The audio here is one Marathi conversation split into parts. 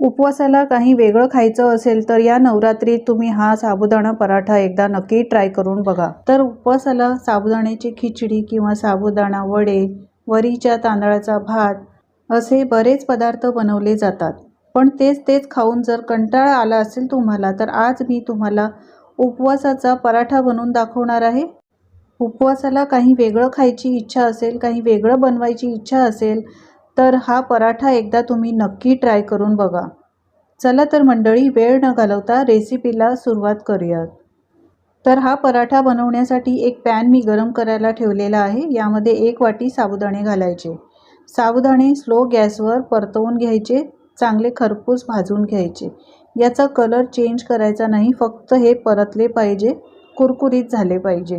उपवासाला काही वेगळं खायचं असेल तर या नवरात्रीत तुम्ही हा साबुदाणा पराठा एकदा नक्की ट्राय करून बघा. तर उपवासाला साबुदाण्याची खिचडी किंवा साबुदाणा वडे वरीच्या तांदळाचा भात असे बरेच पदार्थ बनवले जातात. पण तेच तेच खाऊन जर कंटाळा आला असेल तुम्हाला तर आज मी तुम्हाला उपवासाचा पराठा बनवून दाखवणार आहे. उपवासाला काही वेगळं खायची इच्छा असेल काही वेगळं बनवायची इच्छा असेल तर हा पराठा एकदा तुम्ही नक्की ट्राय करून बघा. चला तर मंडळी वेळ न घालवता रेसिपीला सुरुवात करूयात. तर हा पराठा बनवण्यासाठी एक पॅन मी गरम करायला ठेवलेला आहे. यामध्ये एक वाटी साबुदाणे घालायचे. साबुदाणे स्लो गॅसवर परतवून घ्यायचे चांगले खरपूस भाजून घ्यायचे. याचा कलर चेंज करायचा नाही फक्त हे परतले पाहिजे कुरकुरीत झाले पाहिजे.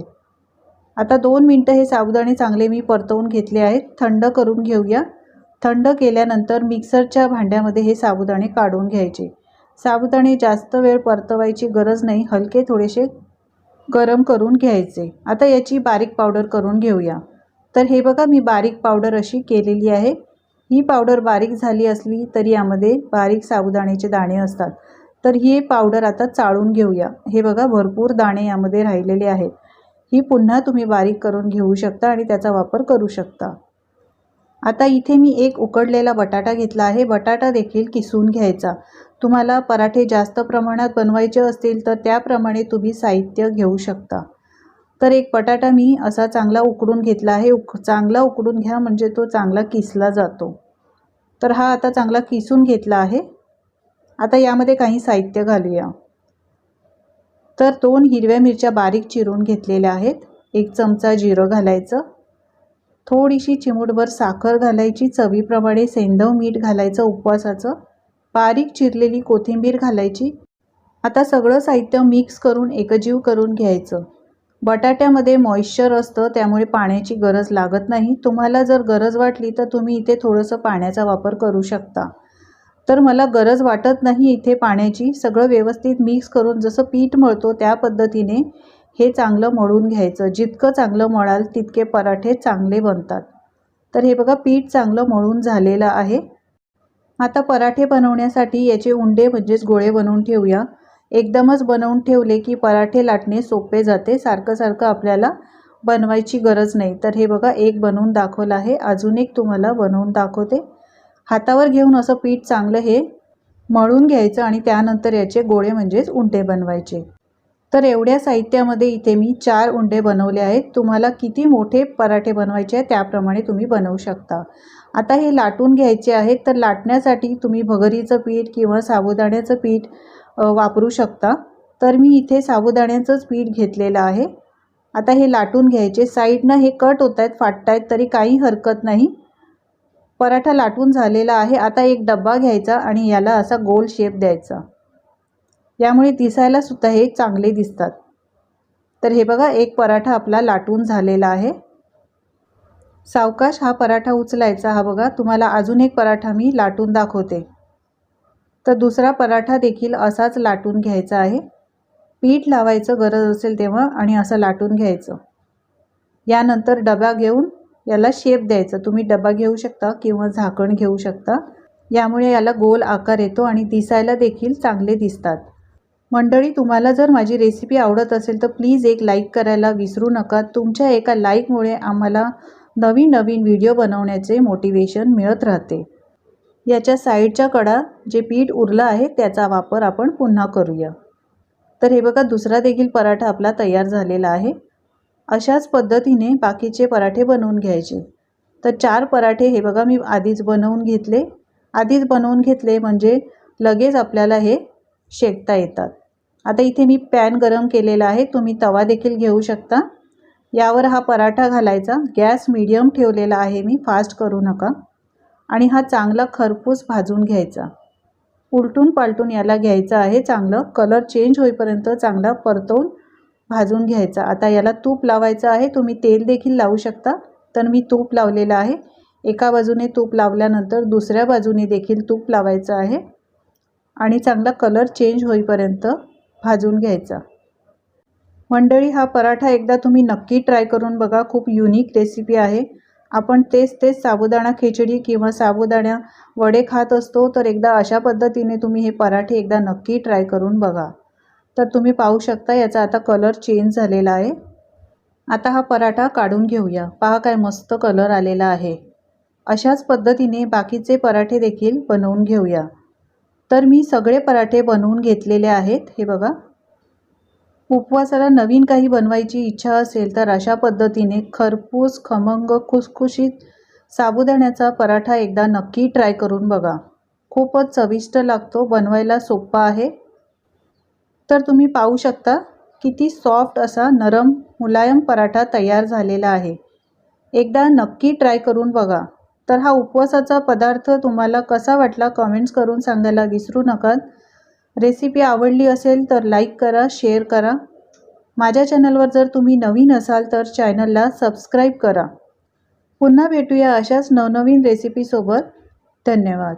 आता दोन मिनटं हे साबुदाणे चांगले मी परतवून घेतले आहेत. थंड करून घेऊया. थंड केल्यानंतर मिक्सरच्या भांड्यामध्ये हे साबुदाणे काढून घ्यायचे. साबुदाणे जास्त वेळ परतवायची गरज नाही हलके थोडेसे गरम करून घ्यायचे. आता याची बारीक पावडर करून घेऊया. तर हे बघा मी बारीक पावडर अशी केलेली आहे. ही पावडर बारीक झाली असली तरी यामध्ये बारीक साबुदाण्याचे दाणे असतात. तर ही पावडर आता चाळून घेऊया. हे बघा भरपूर दाणे यामध्ये राहिलेले आहेत. ही पुन्हा तुम्ही बारीक करून घेऊ शकता आणि त्याचा वापर करू शकता. आता इथे मी एक उकडलेला बटाटा घेतला आहे. बटाटा देखील किसून घ्यायचा. तुम्हाला पराठे जास्त प्रमाणात बनवायचे असतील तर त्याप्रमाणे तुम्ही साहित्य घेऊ शकता. तर एक बटाटा मी असा चांगला उकडून घेतला आहे. उक चांगला उकडून घ्या म्हणजे तो चांगला किसला जातो. तर हा आता चांगला किसून घेतला आहे. आता यामध्ये काही साहित्य घालूया. तर दोन हिरव्या मिरच्या बारीक चिरून घेतलेल्या आहेत. एक चमचा जिरं घालायचं. थोडीशी चिमूटभर साखर घालायची चवीप्रमाणे सेंधव मीठ घालायचं उपवासाचं बारीक चिरलेली कोथिंबीर घालायची. आता सगळं साहित्य मिक्स करून एकजीव करून घ्यायचं. बटाट्यामध्ये मॉइश्चर असतं त्यामुळे पाण्याची गरज लागत नाही. तुम्हाला जर गरज वाटली तर तुम्ही इथे थोडंसं पाण्याचा वापर करू शकता. तर मला गरज वाटत नाही इथे पाण्याची. सगळं व्यवस्थित मिक्स करून जसं पीठ मळतो त्या पद्धतीने हे चांगलं मळून घ्यायचं. जितकं चांगलं मळाल तितके पराठे चांगले बनतात. तर हे बघा पीठ चांगलं मळून झालेलं आहे. आता पराठे बनवण्यासाठी याचे उंडे म्हणजेच गोळे बनवून ठेवूया. एकदमच बनवून ठेवले की पराठे लाटणे सोपे जाते. सारखं सारखं आपल्याला बनवायची गरज नाही. तर हे बघा एक बनवून दाखवलं आहे. अजून एक तुम्हाला बनवून दाखवते. हातावर घेऊन असं पीठ चांगलं हे मळून घ्यायचं आणि त्यानंतर याचे गोळे म्हणजेच उंडे बनवायचे. तर एवढ्या साहित्यामध्ये इथे मी चार उंडे बनवले आहेत. तुम्हाला किती मोठे पराठे बनवायचे आहेत त्याप्रमाणे तुम्ही बनवू शकता. आता हे लाटून घ्यायचे आहेत तर लाटण्यासाठी तुम्ही भगरीचं पीठ किंवा साबुदाण्याचं पीठ वापरू शकता. तर मी इथे साबुदाण्याचंच पीठ घेतलेलं आहे. आता हे लाटून घ्यायचे. साईडनं हे कट होत आहेत फाटत आहेत तरी काही हरकत नाही. पराठा लाटून झालेला आहे. आता एक डब्बा घ्यायचा आणि याला असा गोल शेप द्यायचा. यामुळे दिसायला सुद्धा हे चांगले दिसतात. तर हे बघा एक पराठा आपला लाटून झालेला आहे. सावकाश हा पराठा उचलायचा. हा बघा तुम्हाला अजून एक पराठा मी लाटून दाखवते. तर दुसरा पराठा देखील असाच लाटून घ्यायचा आहे. पीठ लावायचं गरज असेल तेव्हा आणि असं लाटून घ्यायचं. यानंतर डबा घेऊन याला शेप द्यायचा. तुम्ही डबा घेऊ शकता किंवा झाकण घेऊ शकता. यामुळे याला गोल आकार येतो आणि दिसायला देखील चांगले दिसतात. मंडळी तुम्हाला जर माझी रेसिपी आवडत असेल तर प्लीज एक लाईक करायला विसरू नका. तुमच्या एका लाईकमुळे आम्हाला नवीन नवीन व्हिडिओ बनवण्याचे मोटिवेशन मिळत राहते. याच्या साईडच्या कडा जे पीठ उरलं आहे त्याचा वापर आपण पुन्हा करूया. तर हे बघा दुसरा देखील पराठा आपला तयार झालेला आहे. अशाच पद्धतीने बाकीचे पराठे बनवून घ्यायचे. तर चार पराठे हे बघा मी आधीच बनवून घेतले. आधीच बनवून घेतले म्हणजे लगेच आपल्याला हे शेकता येतात. आता इथे मी पॅन गरम केलेला आहे. तुम्ही तवा देखील घेऊ शकता. यावर हा पराठा घालायचा. गॅस मीडियम ठेवलेला आहे मी. फास्ट करू नका. आणि हा चांगला खरपूस भाजून घ्यायचा. उलटून पालटून याला घ्यायचं आहे. चांगलं कलर चेंज होईपर्यंत चांगला परतवून भाजून घ्यायचा. आता याला तूप लावायचं आहे. तुम्ही तेल देखील लावू शकता. तर मी तूप लावलेलं आहे. एका बाजूने तूप लावल्यानंतर दुसऱ्या बाजूने देखील तूप लावायचं आहे. आणि चांगला कलर चेंज होईपर्यंत भाजून घ्यायचा. मंडळी हा पराठा एकदा तुम्ही नक्की ट्राय करून बघा. खूप युनिक रेसिपी आहे. आपण तेच तेच साबुदाणा खिचडी किंवा साबुदाणा वडे खात असतो तर एकदा अशा पद्धतीने तुम्ही हे पराठे एकदा नक्की ट्राय करून बघा. तर तुम्ही पाहू शकता याचा आता कलर चेंज झालेला आहे. आता हा पराठा काढून घेऊया. पहा काय मस्त कलर आलेला आहे. अशाच पद्धतीने बाकीचे पराठे देखील बनवून घेऊया. तर मी सगळे पराठे बनवून घेतलेले आहेत. हे बघा. उपवासाला नवीन काही बनवायची इच्छा असेल तर अशा पद्धतीने खरपूस खमंग खुसखुशीत साबुदाण्याचा पराठा एकदा नक्की ट्राय करून बघा. खूपच चविष्ट लागतो बनवायला सोपा आहे. तर तुम्ही पाहू शकता किती सॉफ्ट असा नरम मुलायम पराठा तयार झालेला आहे. एकदा नक्की ट्राय करून बघा. तर हा उपवासाचा पदार्थ तुम्हाला कसा वाटला कमेंट्स करून सांगायला विसरू नका. रेसिपी आवडली असेल तर लाईक करा शेअर करा. माझ्या चॅनलवर जर तुम्ही नवीन असाल तर चॅनलला सबस्क्राईब करा. पुन्हा भेटूया अशाच नवनवीन रेसिपीसोबत धन्यवाद.